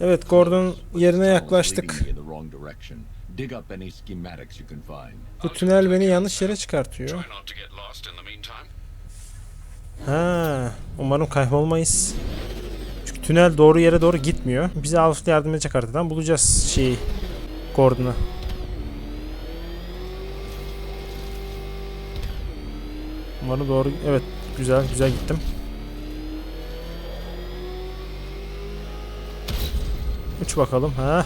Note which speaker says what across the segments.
Speaker 1: Evet Gordon yerine yaklaştık.
Speaker 2: Leading me in the wrong direction. Dig up any schematics you can find.
Speaker 1: Bu tünel beni yanlış yere çıkartıyor.
Speaker 3: Try not to get lost in the meantime.
Speaker 1: Ha, umarım kaybolmayız. Çünkü tünel doğru yere doğru gitmiyor. Bize Alf yardım edecek haritadan bulacağız şeyi. Gordon'u. Umarım doğru... Evet, güzel, güzel gittim. Uç bakalım, ha.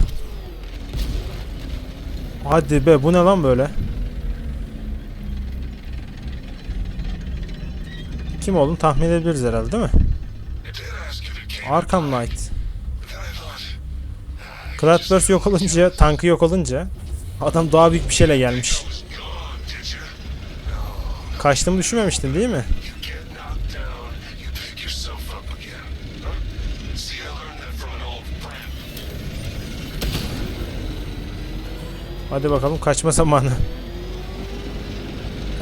Speaker 1: Hadi be, bu ne lan böyle? Kim olduğunu tahmin edebiliriz herhalde değil mi? Arkham Knight. Cloudburst yok olunca, tankı yok olunca adam daha büyük bir şeyle gelmiş. Kaçtığımı düşünmemiştin değil mi? Hadi bakalım kaçma zamanı.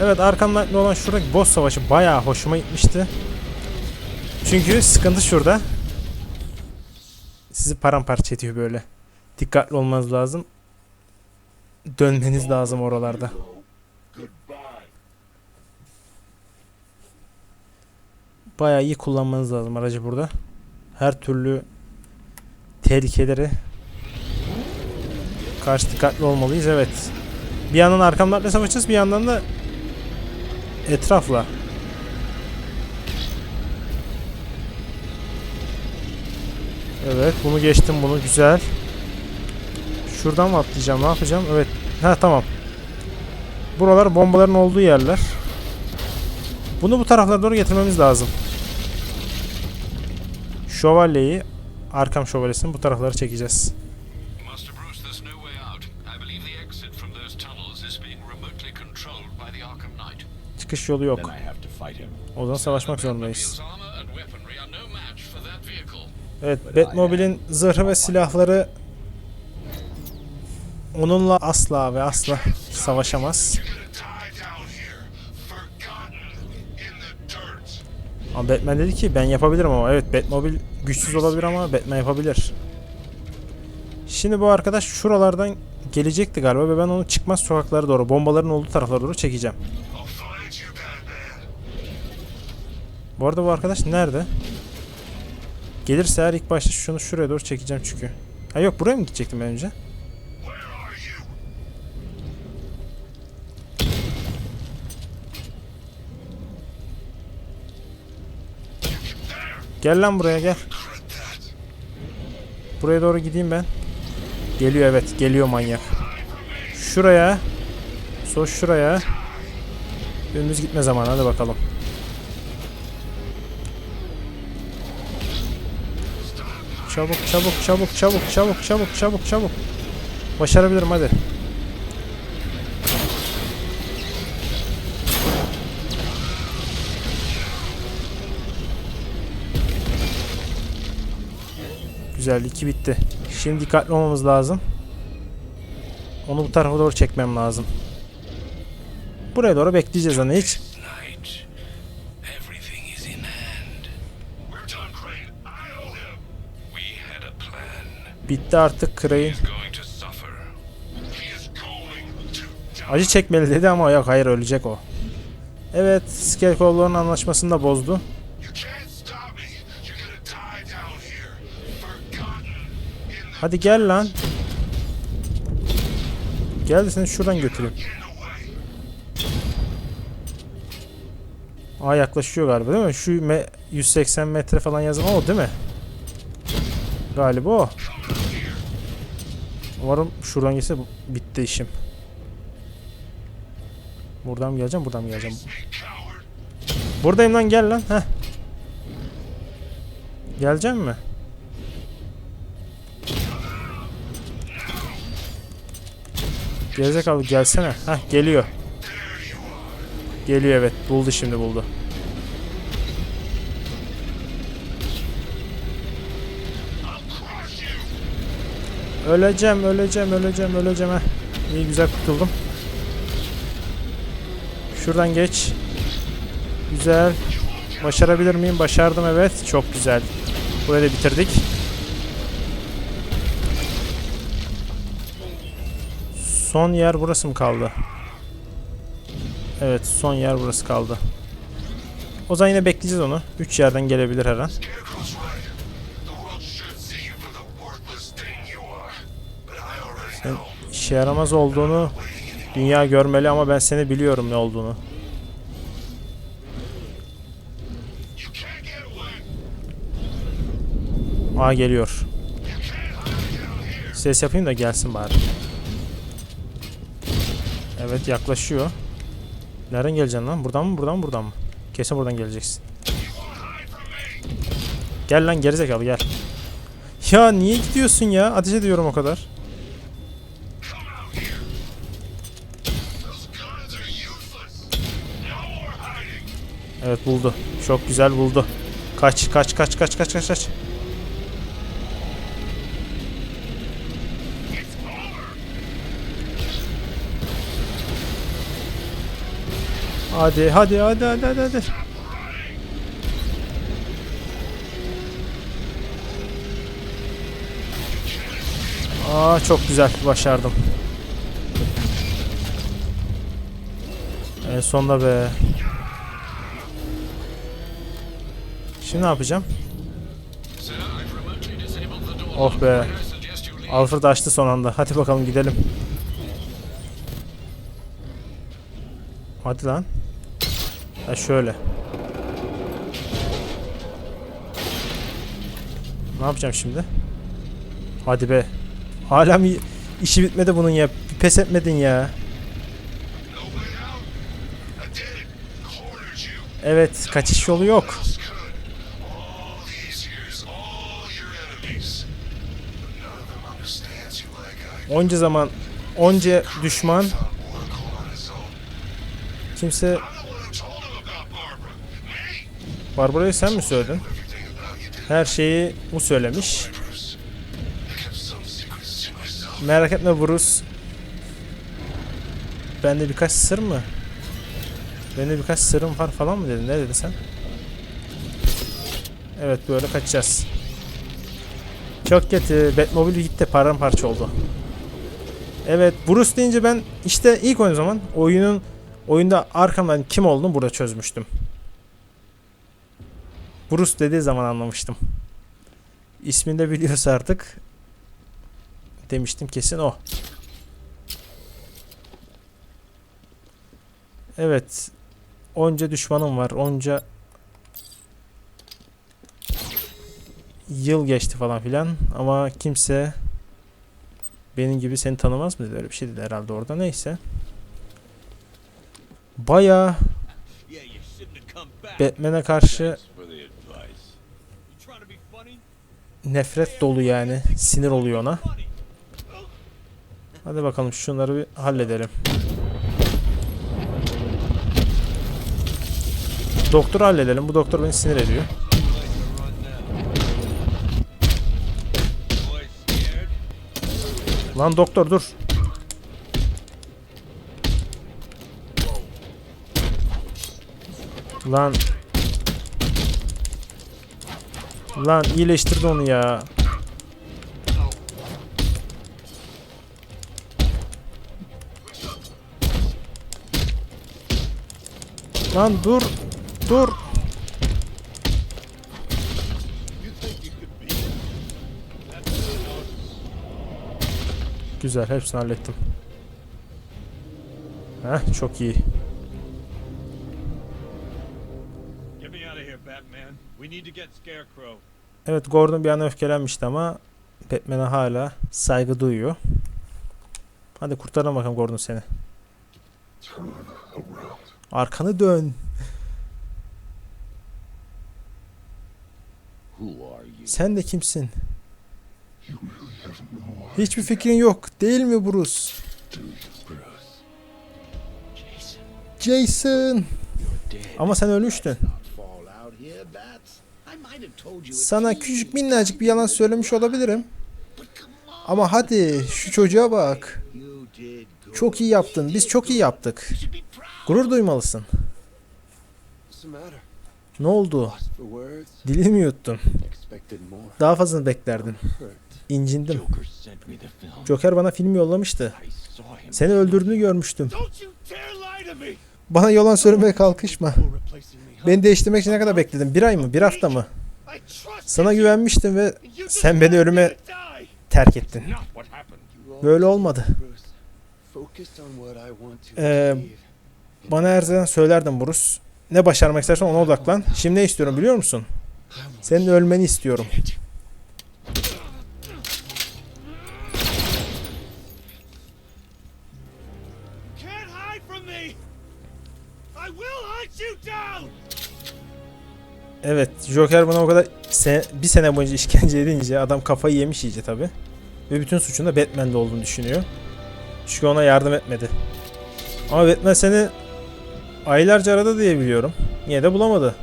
Speaker 1: Evet Knight'lı olan şuradaki boss savaşı bayağı hoşuma gitmişti. Çünkü sıkıntı şurada. Sizi paramparça ediyor böyle. Dikkatli olmanız lazım. Dönmeniz lazım oralarda. Bayağı iyi kullanmanız lazım aracı burada. Her türlü tehlikeleri karşı dikkatli olmalıyız. Evet. Bir yandan arkamlarla savaşacağız, bir yandan da etrafla. Evet, bunu geçtim bunu güzel. Şuradan mı atlayacağım? Ne yapacağım? Evet. Ha tamam. Buralar bombaların olduğu yerler. Bunu bu taraflara doğru getirmemiz lazım. Şövalyeyi, arkam şövalyesini bu taraflara çekeceğiz. Çıkış yolu yok. O zaman savaşmak zorundayız. Evet, Batmobile'in zırhı ve silahları onunla asla ve asla savaşamaz. Ama Batman dedi ki ben yapabilirim ama evet Batmobile güçsüz olabilir ama Batman yapabilir. Şimdi bu arkadaş şuralardan gelecekti galiba ve ben onu çıkmaz sokaklara doğru, bombaların olduğu taraflara doğru çekeceğim. Bu arada bu arkadaş nerede? Gelirse eğer ilk başta şunu şuraya doğru çekeceğim çünkü. Ha yok buraya mı gidecektim ben önce? Gel lan buraya gel. Buraya doğru gideyim ben. Geliyor evet geliyor manyak. Şuraya. Sol şuraya. Önümüz gitme zamanı hadi bakalım. Çabuk çabuk çabuk çabuk çabuk çabuk çabuk çabuk. Başarabilirim hadi. Güzel iki bitti. Şimdi dikkatli olmamız lazım. Onu bu tarafa doğru çekmem lazım. Buraya doğru bekleyeceğiz hani hiç. Bitti artık Crane. Acı çekmeli dedi ama yok hayır ölecek o. Evet Scarecrow'ların anlaşmasını da bozdu. Hadi gel lan. Gel de seni şuradan götüreyim. Aa yaklaşıyor galiba değil mi? Şu me- 180 metre falan yazan o değil mi? Galiba o. Umarım şuradan gelse bitti işim. Buradan mı geleceğim, buradan mı geleceğim? Buradayım lan gel lan. Heh. Geleceğim mi? Gelecek abi gelsene. Heh geliyor. Geliyor evet. Buldu şimdi buldu. Öleceğim, öleceğim, öleceğim, öleceğim. Heh. İyi güzel kurtuldum. Şuradan geç. Güzel. Başarabilir miyim? Başardım evet. Çok güzel. Burayı da bitirdik. Son yer burası mı kaldı? Evet son yer burası kaldı. O zaman yine bekleyeceğiz onu. 3 yerden gelebilir her an. İşe yaramaz olduğunu dünya görmeli ama ben seni biliyorum ne olduğunu. Aa geliyor. Ses yapayım da gelsin bari. Evet yaklaşıyor. Nereden geleceksin lan? Buradan mı? Buradan mı? Buradan mı? Kesin buradan geleceksin. Gel lan gerizekalı gel. Ya niye gidiyorsun ya? Ateş ediyorum o kadar. Evet buldu. Çok güzel buldu. Kaç kaç kaç kaç kaç kaç kaç. Hadi hadi hadi hadi hadi. hadi. Aa çok güzel başardım. En sonunda be. Şimdi ne yapacağım? Oh be. Alfred açtı son anda. Hadi bakalım gidelim. Hadi lan. Ha şöyle. Ne yapacağım şimdi? Hadi be. Hala mı işi bitmedi bunun ya? Bir Pes etmedin ya. Evet, kaçış yolu yok. Onca zaman, onca düşman, kimse... Barbara'yı sen mi söyledin? Her şeyi bu söylemiş. Merak etme Bruce. Bende birkaç sır mı? Bende birkaç sırrım var falan mı dedin? Ne dedin sen? Evet böyle kaçacağız. Çok kötü. Batmobile gitti paramparça oldu. Evet Bruce deyince ben işte ilk oyun zaman oyunun oyunda arkamdan kim olduğunu burada çözmüştüm. Bruce dediği zaman anlamıştım. İsmini de biliyorsa artık demiştim kesin o. Evet. Onca düşmanım var. Onca yıl geçti falan filan ama kimse benim gibi seni tanımaz mı dedi öyle bir şey dedi herhalde orada neyse. Baya. Batman'e karşı nefret dolu yani sinir oluyor ona. Hadi bakalım şunları bir halledelim. Doktoru halledelim. Bu doktor beni sinir ediyor. Lan doktor dur. Lan. Lan iyileştirdi onu ya. Lan dur. Dur. Güzel hepsini hallettim. Heh çok iyi.
Speaker 4: Get me out of here, Batman. We need to get Scarecrow.
Speaker 1: Evet Gordon bir an öfkelenmişti ama Batman'e hala saygı duyuyor. Hadi kurtaralım bakalım Gordon seni. Arkanı dön. Sen de kimsin? Hiçbir fikrin yok. Değil mi Bruce? Jason. Ama sen ölmüştün. Sana küçük minnacık bir yalan söylemiş olabilirim. Ama hadi şu çocuğa bak. Çok iyi yaptın. Biz çok iyi yaptık. Gurur duymalısın. Ne oldu? Dilimi yuttun. Daha fazlasını beklerdin. İncindim.
Speaker 2: Joker
Speaker 1: bana film yollamıştı. Seni öldürdüğünü görmüştüm. Bana yalan söylemeye kalkışma. Beni değiştirmek için ne kadar bekledin? Bir ay mı? Bir hafta mı? Sana güvenmiştim ve sen beni ölüme terk ettin. Böyle olmadı. Ee. Bana her zaman söylerdin Bruce. Ne başarmak istersen ona odaklan. Şimdi ne istiyorum biliyor musun? Senin ölmeni istiyorum. Evet, Joker bana o kadar se- bir sene boyunca işkence edince adam kafayı yemiş iyice tabi. Ve bütün suçun da Batman'de olduğunu düşünüyor. Çünkü ona yardım etmedi. Ama Batman seni aylarca aradı diye biliyorum. Niye de bulamadı.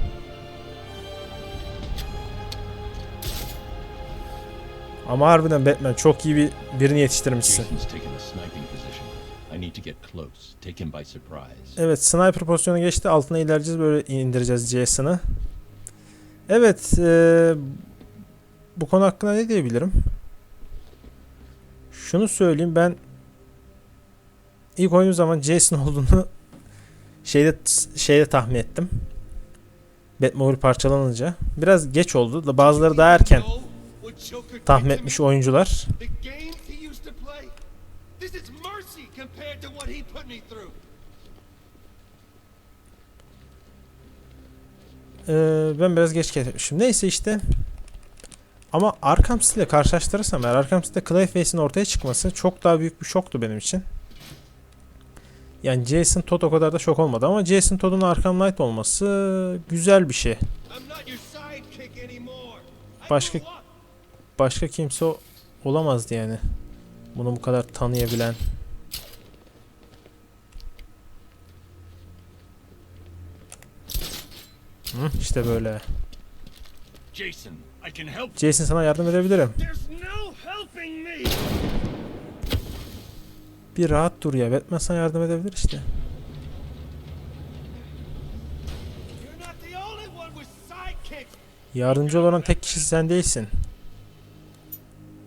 Speaker 1: Ama harbiden Batman çok iyi bir birini yetiştirmişsin. Evet sniper pozisyonu geçti. Altına ilerleyeceğiz böyle indireceğiz Jason'ı. Evet eee, bu konu hakkında ne diyebilirim? Şunu söyleyeyim ben ilk oynadığım zaman Jason olduğunu şeyde şeyde tahmin ettim. Batmobile parçalanınca. Biraz geç oldu da bazıları daha erken tahmin etmiş oyuncular.
Speaker 4: The games he used to play. This is mercy compared to what he put me through.
Speaker 1: Ee, ben biraz geç keşfetmişim. Neyse işte. Ama Arkham City ile karşılaştırırsam eğer Arkham City'de Clayface'in ortaya çıkması çok daha büyük bir şoktu benim için. Yani Jason Todd o kadar da şok olmadı ama Jason Todd'un Arkham Knight olması güzel bir şey. Başka-. Başka kimse olamazdı yani. Bunu bu kadar tanıyabilen. Hı, işte böyle.
Speaker 4: Jason.
Speaker 1: Jason sana yardım edebilirim. Bir rahat dur ya. Batman sana yardım edebilir işte. Yardımcı olan tek kişi sen değilsin.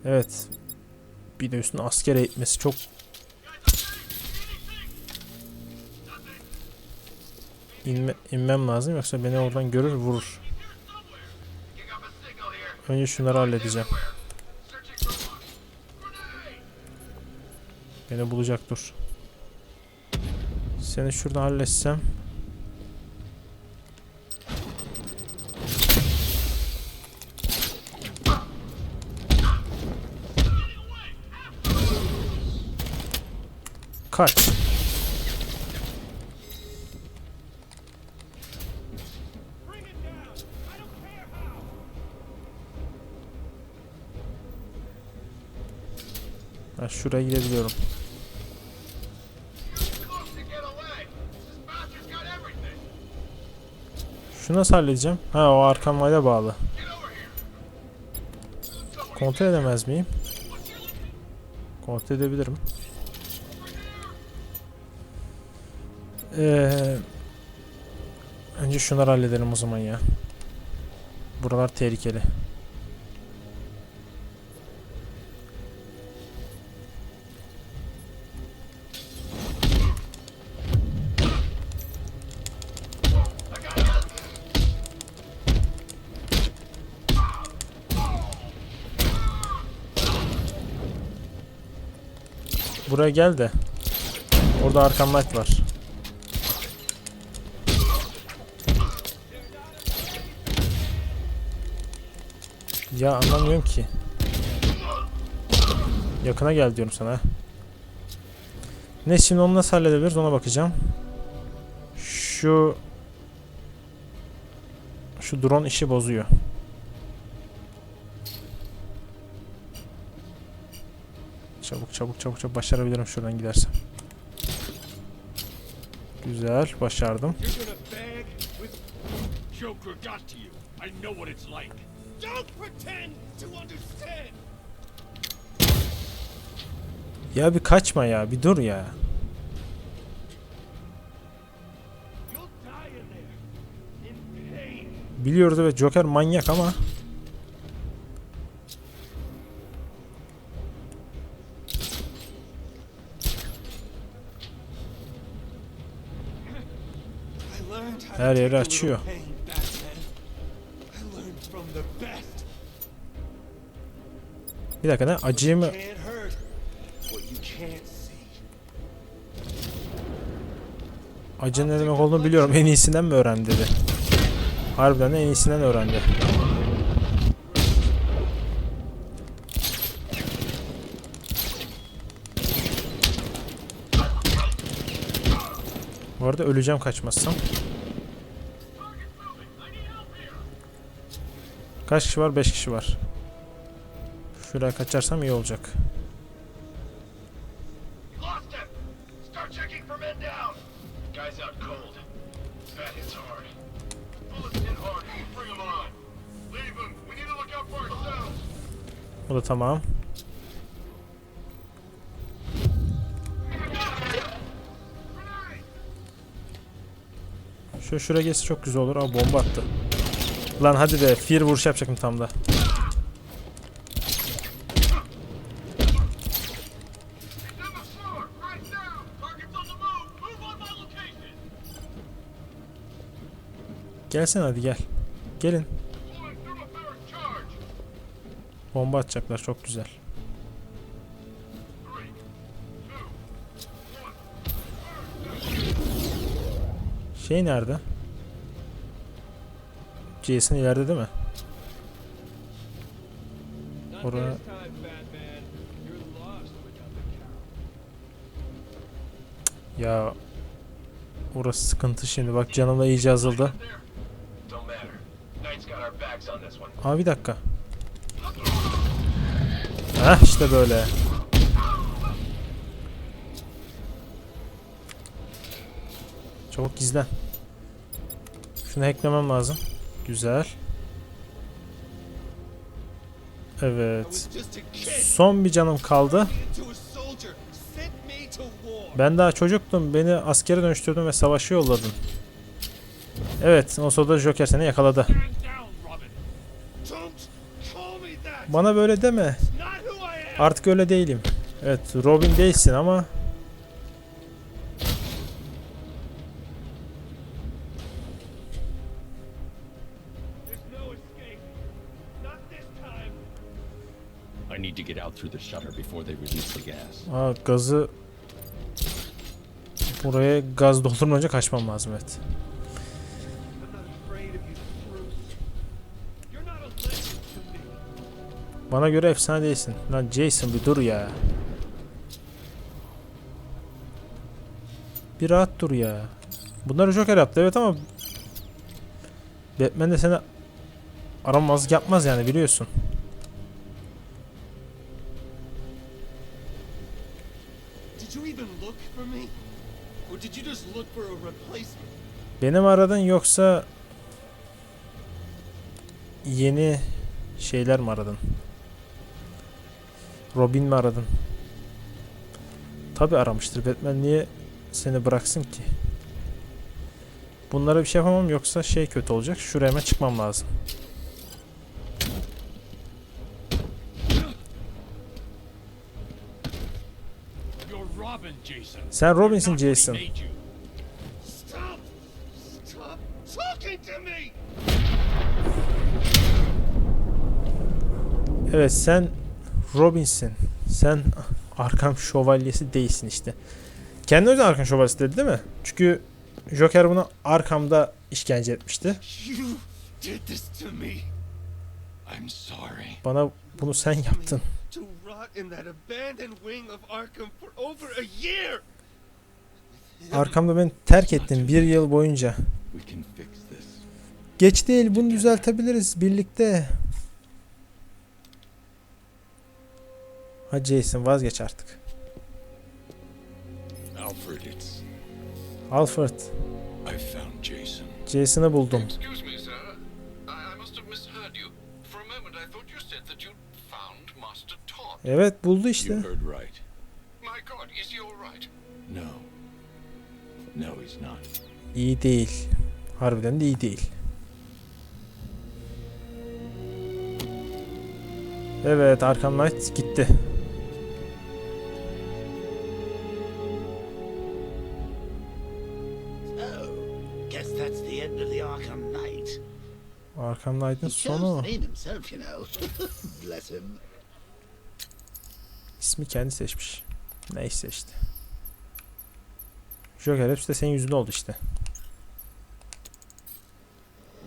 Speaker 1: Evet. Bir de üstüne asker eğitmesi çok... İnme, inmem lazım yoksa beni oradan görür vurur. Önce şunları halledeceğim. Beni bulacak dur. Seni şuradan halletsem. Kaç. Ben şuraya gidebiliyorum. Şunu nasıl halledeceğim? Ha o arkam vayda bağlı. Kontrol edemez miyim? Kontrol edebilirim. Ee, önce şunları halledelim o zaman ya. Buralar tehlikeli. Buraya gel de. Orada Knight var. Ya anlamıyorum ki. Yakına gel diyorum sana. Ne şimdi onu nasıl halledebiliriz ona bakacağım. Şu şu drone işi bozuyor. Çabuk çabuk çabuk çabuk başarabilirim şuradan gidersem. Güzel başardım. Ya bir kaçma ya bir dur ya. Biliyoruz evet Joker manyak ama Her yeri açıyor. bir dakika ne acıyı mı? Acı ne demek olduğunu biliyorum. En iyisinden mi öğrendi dedi. Harbiden de en iyisinden öğrendi. Bu arada öleceğim kaçmazsam. Kaç kişi var? 5 kişi var. Şuraya kaçarsam iyi olacak. Bu da tamam. Şu şuraya geçse çok güzel olur. Aa bomba attı. Lan hadi be. Fear vuruş yapacaktım tam da. Gelsene hadi gel. Gelin. Bomba atacaklar. Çok güzel. Şey nerede? Jason ileride değil mi? Oraya-. Ya Orası sıkıntı şimdi. Bak canım da iyice
Speaker 5: one.
Speaker 1: Aa bir dakika. Heh işte böyle. Çabuk gizlen. Şunu hacklemem lazım. Güzel. Evet. Son bir canım kaldı. Ben daha çocuktum. Beni askere dönüştürdün ve savaşa yolladın. Evet, o sırada Joker seni yakaladı. Bana böyle deme. Artık öyle değilim. Evet, Robin değilsin ama Aa, gazı buraya gaz doldurmadan önce kaçmam lazım evet. Bana göre efsane değilsin. Lan Jason bir dur ya. Bir rahat dur ya. Bunları Joker yaptı evet ama Batman de seni aramazlık yapmaz yani biliyorsun.
Speaker 4: Replacement?
Speaker 1: Beni mi aradın yoksa yeni şeyler mi aradın? Robin mi aradın? Tabi aramıştır. Batman niye seni bıraksın ki? Bunlara bir şey yapamam yoksa şey kötü olacak. Şuraya hemen çıkmam lazım. Sen Robin'sin Jason. Evet sen Robin'sin. Sen Arkham Şövalyesi değilsin işte. Kendi özüne Arkham Şövalyesi dedi değil mi? Çünkü Joker bunu Arkham'da işkence etmişti. Bana bunu sen yaptın. Arkamda beni terk ettin bir yıl boyunca. Geç değil bunu düzeltebiliriz birlikte. Ha Jason vazgeç artık.
Speaker 2: Alfred, it's...
Speaker 1: Alfred.
Speaker 2: I found Jason.
Speaker 1: Jason'ı buldum. Evet, buldu işte.
Speaker 2: You heard right.
Speaker 3: My God, is he all right?
Speaker 2: No. No, he's not.
Speaker 1: İyi değil. Harbiden de iyi değil. Evet, Arkham Knight gitti.
Speaker 6: Arkham
Speaker 1: Knight'ın sonu.
Speaker 6: him.
Speaker 1: İsmi kendi seçmiş. Neyse işte. Joker hepsi de senin yüzünden oldu işte.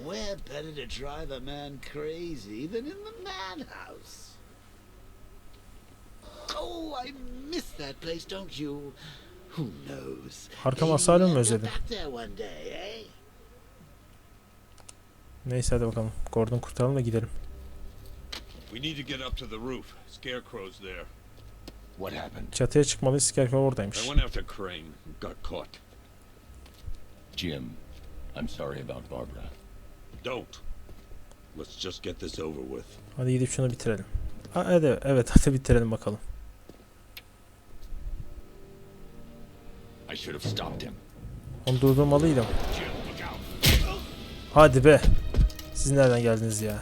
Speaker 6: Where better to drive a man crazy than in the madhouse? Oh, I miss that place, don't you? Who knows?
Speaker 1: Arkham Asylum
Speaker 6: we'll
Speaker 1: Neyse hadi bakalım. Gordon kurtaralım da gidelim.
Speaker 4: We need to get up to the roof. Scarecrow's there.
Speaker 2: What happened?
Speaker 1: Çatıya çıkmalıyız. Scarecrow
Speaker 4: I
Speaker 1: oradaymış.
Speaker 4: went after Crane. Got caught.
Speaker 2: Jim, I'm sorry about Barbara.
Speaker 4: Don't. Let's just get this over with.
Speaker 1: Hadi gidip şunu bitirelim. Aa, hadi, evet hadi bitirelim bakalım.
Speaker 2: I should have stopped him.
Speaker 1: Onu durdurmalıydım. Hadi be. Siz nereden geldiniz ya?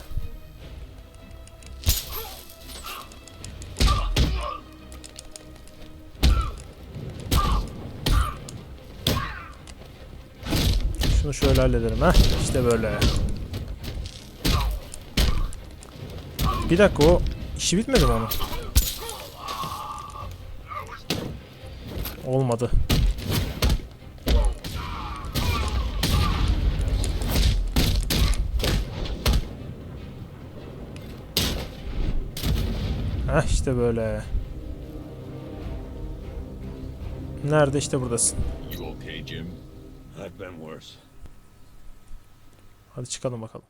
Speaker 1: Şunu şöyle halledelim ha. İşte böyle. Bir dakika o işi bitmedi mi onun? Olmadı. Heh işte böyle. Nerede işte buradasın. Hadi çıkalım bakalım.